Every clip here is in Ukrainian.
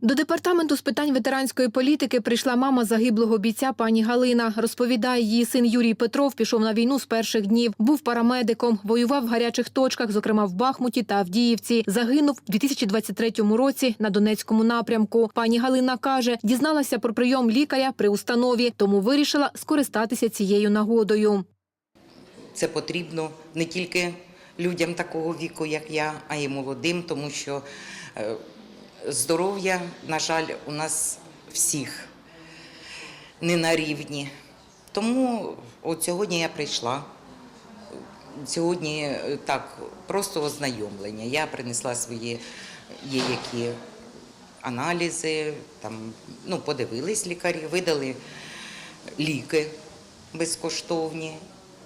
До департаменту з питань ветеранської політики прийшла мама загиблого бійця пані Галина. Розповідає, її син Юрій Петров пішов на війну з перших днів. Був парамедиком, воював в гарячих точках, зокрема в Бахмуті та Авдіївці. Загинув у 2023 році на Донецькому напрямку. Пані Галина каже, дізналася про прийом лікаря при установі, тому вирішила скористатися цією нагодою. Це потрібно не тільки людям такого віку, як я, а й молодим, тому що е, здоров'я, на жаль, у нас всіх не на рівні. Тому от сьогодні я прийшла. Сьогодні е, так, просто ознайомлення. Я принесла свої є які аналізи, там, ну, подивились лікарі, видали ліки безкоштовні.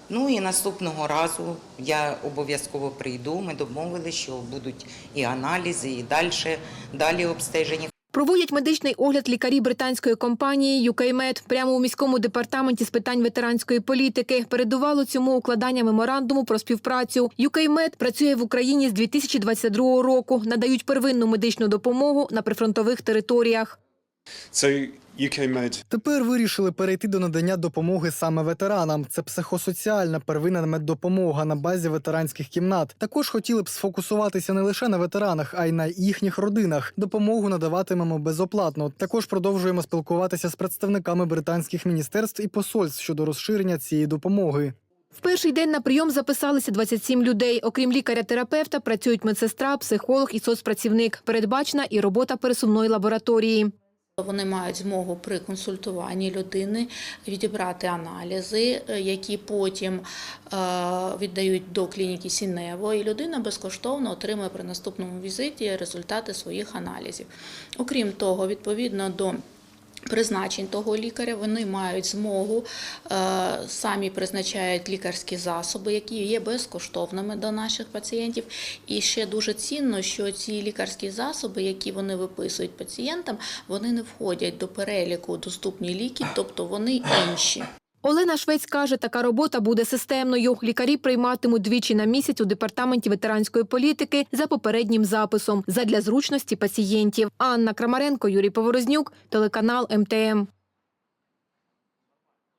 Ну і наступного разу я обов'язково прийду. Ми домовилися, що будуть і аналізи, і далі, далі обстеження. Проводять медичний огляд лікарі британської компанії UKMed прямо у міському департаменті з питань ветеранської політики. Передувало цьому укладання меморандуму про співпрацю. UKMed працює в Україні з 2022 року. Надають первинну медичну допомогу на прифронтових територіях. Med Тепер вирішили перейти до надання допомоги саме ветеранам. Це психосоціальна первинна меддопомога на базі ветеранських кімнат. Також хотіли б сфокусуватися не лише на ветеранах, а й на їхніх родинах. Допомогу надаватимемо безоплатно. Також продовжуємо спілкуватися з представниками британських міністерств і посольств щодо розширення цієї допомоги. В перший день на прийом записалися 27 людей. Окрім лікаря-терапевта, працюють медсестра, психолог і соцпрацівник. Передбачена і робота пересувної лабораторії. Вони мають змогу при консультуванні людини відібрати аналізи, е, які потім е, віддають до клініки Сінево, і людина безкоштовно отримує при наступному візиті результати своїх аналізів. Окрім того, відповідно до Призначень того лікаря вони мають змогу е, самі призначають лікарські засоби, які є безкоштовними до наших пацієнтів. І ще дуже цінно, що ці лікарські засоби, які вони виписують пацієнтам, вони не входять до переліку доступні ліки, тобто вони інші. Олена Швець каже, така робота буде системною. Лікарі прийматимуть двічі на місяць у департаменті ветеранської політики за попереднім записом задля зручності пацієнтів. Анна Крамаренко, Юрій Поворознюк, телеканал МТМ.